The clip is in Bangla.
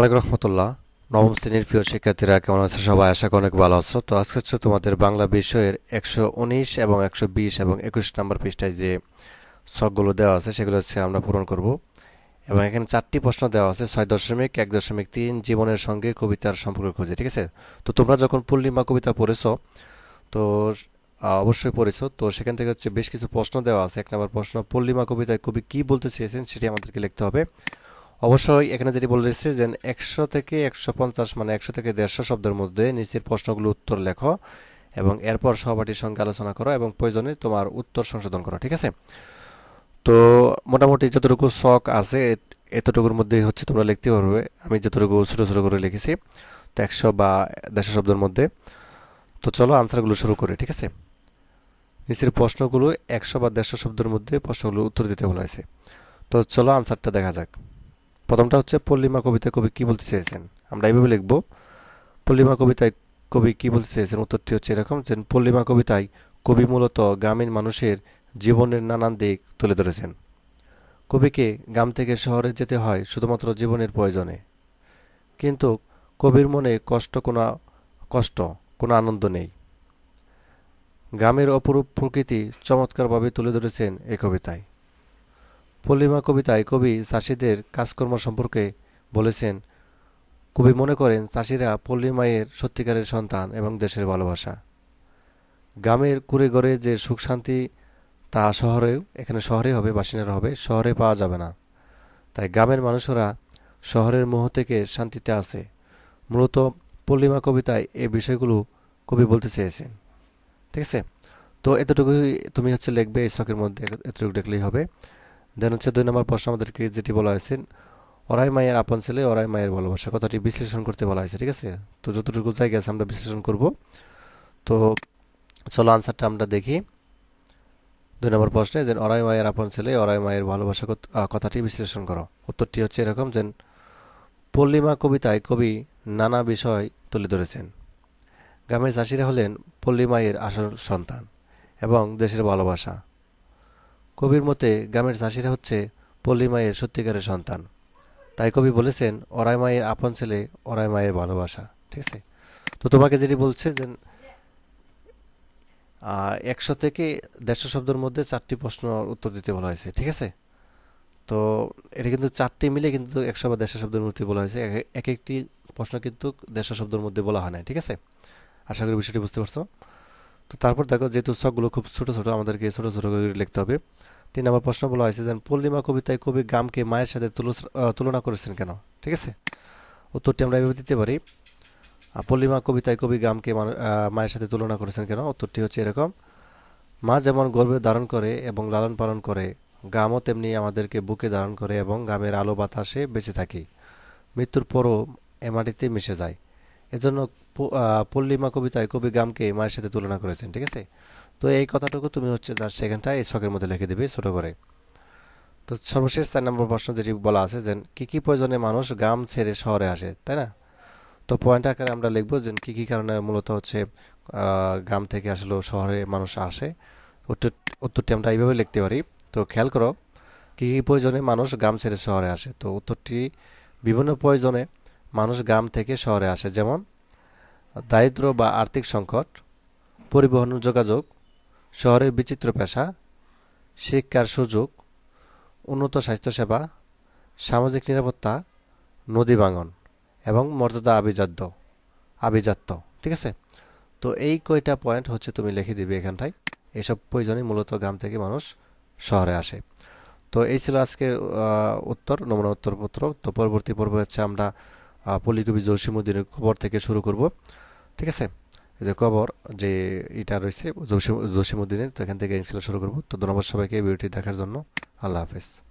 ওয়ালাইকুম রহমতুল্লাহ। নবম শ্রেণির প্রিয় শিক্ষার্থীরা, কেমন আছে সবাই? আশা করি অনেক ভালো আছো। তো আজকে হচ্ছে তোমাদের বাংলা বিষয়ের একশো উনিশ এবং একশো বিশ এবং একুশ নম্বর পৃষ্ঠায় যে শখগুলো দেওয়া আছে, সেগুলো হচ্ছে আমরা পূরণ করব। এবং এখানে চারটি প্রশ্ন দেওয়া আছে, ছয় দশমিক, এক দশমিক তিন, জীবনের সঙ্গে কবিতার সম্পর্ক খুঁজে, ঠিক আছে? তো তোমরা যখন পূর্ণিমা কবিতা পড়েছো, তো অবশ্যই পড়েছো। তো সেখান থেকে হচ্ছে বেশ কিছু প্রশ্ন দেওয়া আছে। এক নম্বর প্রশ্ন, পূর্ণিমা কবিতায় কবি কি বলতে চেয়েছেন, সেটি আমাদেরকে লিখতে হবে। অবশ্যই এখানে যেটি বলে দিচ্ছে যে একশো থেকে একশো পঞ্চাশ মানে একশো থেকে দেড়শো শব্দের মধ্যে নিচের প্রশ্নগুলো উত্তর লেখো এবং এরপর সহপাঠীর সঙ্গে আলোচনা করো এবং প্রয়োজনে তোমার উত্তর সংশোধন করো, ঠিক আছে? তো মোটামুটি যতটুকু শখ আছে, এতটুকুর মধ্যেই হচ্ছে তোমরা লিখতে পারবে। আমি যতটুকু ছোটো ছোটো করে লিখেছি, তো একশো বা দেড়শো শব্দের মধ্যে। তো চলো আনসারগুলো শুরু করি, ঠিক আছে? নিচের প্রশ্নগুলো একশো বা দেড়শো শব্দের মধ্যে প্রশ্নগুলো উত্তর দিতে বলা হয়েছে। তো চলো আনসারটা দেখা যাক। প্রথমটা হচ্ছে পল্লিমা কবিতায় কবি কি বলতে চেয়েছেন? আমরা এইভাবে লিখব, পল্লিমা কবিতায় কবি কি বলতে চেয়েছেন? উত্তরটি হচ্ছে এরকম, যে পল্লিমা কবিতায় কবি মূলত গ্রামীণ মানুষের জীবনের নানান দিক তুলে ধরেছেন। কবিকে গ্রাম থেকে শহরে যেতে হয় শুধুমাত্র জীবনের প্রয়োজনে। কিন্তু কবির মনে কষ্ট কোনো কষ্ট, কোনো আনন্দ নেই। গ্রামের অপরূপ প্রকৃতি চমৎকারভাবে তুলে ধরেছেন এই কবিতায়। পল্লিমা কবিতায় কবি চাষিদের কাজকর্ম সম্পর্কে বলেছেন, কবি মনে করেন চাষিরা পল্লী মায়ের সত্যিকারের সন্তান এবং দেশের ভালোবাসা। গ্রামের কুড়ে ঘরে যে সুখ শান্তি, তা শহরেও এখানে শহরে হবে, বাসিন্দারা হবে, শহরে পাওয়া যাবে না। তাই গ্রামের মানুষরা শহরের মোহ থেকে শান্তিতে আছে। মূলত পল্লিমা কবিতায় এই বিষয়গুলো কবি বলতে চেয়েছেন। ঠিক আছে? তো এতটুকুই তুমি হচ্ছে লিখবে এই শখের মধ্যে, এতটুকু দেখলেই হবে। দেন হচ্ছে দুই নম্বর প্রশ্ন আমাদেরকে যেটি বলা হয়েছে অরাই মায়ের আপন ছেলে অরাই মায়ের ভালোবাসা। কথাটি বিশ্লেষণ করতে বলা হয়েছে, ঠিক আছে? তো যতটুকু জায়গা আছে আমরা বিশ্লেষণ করব। তো চলো আনসারটা আমরা দেখি। দুই নম্বর প্রশ্নে যে অরাই মায়ের আপন ছেলে অরাই মায়ের ভালোবাসা কথাটি বিশ্লেষণ করো। উত্তরটি হচ্ছে এরকম যে পল্লিমা কবিতায় কবি নানা বিষয় তুলে ধরেছেন। গ্রামের চাষিরা হলেন পল্লী মায়ের আসল সন্তান এবং দেশের ভালোবাসা। কবির মতে গ্রামের চাষিরা হচ্ছে পল্লী মায়ের সত্যিকারের সন্তান। তাই কবি বলেছেন, অরাই মায়ের আপন ছেলে, অরাই মায়ের ভালোবাসা। ঠিক আছে? তো তোমাকে যেটি বলছে যে একশো থেকে দেড়শো শব্দের মধ্যে চারটি প্রশ্ন উত্তর দিতে বলা হয়েছে, ঠিক আছে? তো এটা কিন্তু চারটি মিলে কিন্তু একশো বা দেড়শো শব্দের মধ্যে বলা হয়েছে। এক- এক একটি প্রশ্ন কিন্তু দেড়শো শব্দের মধ্যে বলা হয় না ঠিক আছে? আশা করি বিষয়টি বুঝতে পারছ। তো তারপর দেখো যেহেতু সবগুলো খুব ছোটো ছোটো আমাদেরকে ছোটো ছোটো করে লিখতে হবে। তিন নম্বর প্রশ্ন বলা হয়েছে যে পূর্ণিমা কবিতায় কবি গ্রামকে মায়ের সাথে তুলনা করেছেন কেন? ঠিক আছে? উত্তরটি আমরা এভাবে দিতে পারি। পূর্ণিমা কবিতায় কবি গ্রামকে মানু- মায়ের সাথে তুলনা করেছেন কেন? উত্তরটি হচ্ছে এরকম, মা যেমন গর্ভে ধারণ করে এবং লালন পালন করে গ্রামও তেমনি আমাদেরকে বুকে ধারণ করে এবং গ্রামের আলো বাতাসে বেঁচে থাকি। মৃত্যুর পরও এ মাটিতে মিশে যায়। এজন্য পল্লিমা কবিতায় কবি গ্রামকে মায়ের সাথে তুলনা করেছেন, ঠিক আছে? তো এই কথাটুকু তুমি হচ্ছে যার সেখানটা এই শখের মধ্যে লিখে দিবে ছোট করে। তো সর্বশেষ চার নম্বর প্রশ্ন যেটি বলা আছে যে, কী কী প্রয়োজনে মানুষ গ্রাম ছেড়ে শহরে আসে, তাই না? তো পয়েন্ট আকারে আমরা লিখব যে, কী কী কারণে মূলত হচ্ছে গ্রাম থেকে আসলে শহরে মানুষ আসে। উত্তর, উত্তরটি আমরা এইভাবে লিখতে পারি। তো খেয়াল করো, কী কী প্রয়োজনে মানুষ গ্রাম ছেড়ে শহরে আসে? তো উত্তরটি বিভিন্ন প্রয়োজনে মানুষ গ্রাম থেকে শহরে আসে, যেমন দারিদ্র বা আর্থিক সংকট, পরিবহন যোগাযোগ, শহরের বিচিত্র পেশা, শিক্ষার সুযোগ, উন্নত স্বাস্থ্যসেবা, সামাজিক নিরাপত্তা, নদী ভাঙন এবং মর্যাদা আভিজাত্য আভিজাত্য, ঠিক আছে? তো এই কয়টা পয়েন্ট হচ্ছে তুমি লিখে দিবে এখানটায়। এসব প্রয়োজনে মূলত গ্রাম থেকে মানুষ শহরে আসে। তো এই ছিল আজকের উত্তর, নমুনা উত্তরপত্র। তো পরবর্তী পর্ব হচ্ছে আমরা পল্লীকবি জসিমুদ্দিনের কবর থেকে শুরু করব। ঠিক আছে? যে কবর, যে এটা রয়েছে, জসিম জসিমুদ্দিনের তো এখান থেকে ইনশাল্লাহ শুরু করব। তো ধন্যবাদ সবাইকে ভিডিওটি দেখার জন্য। আল্লাহ হাফেজ।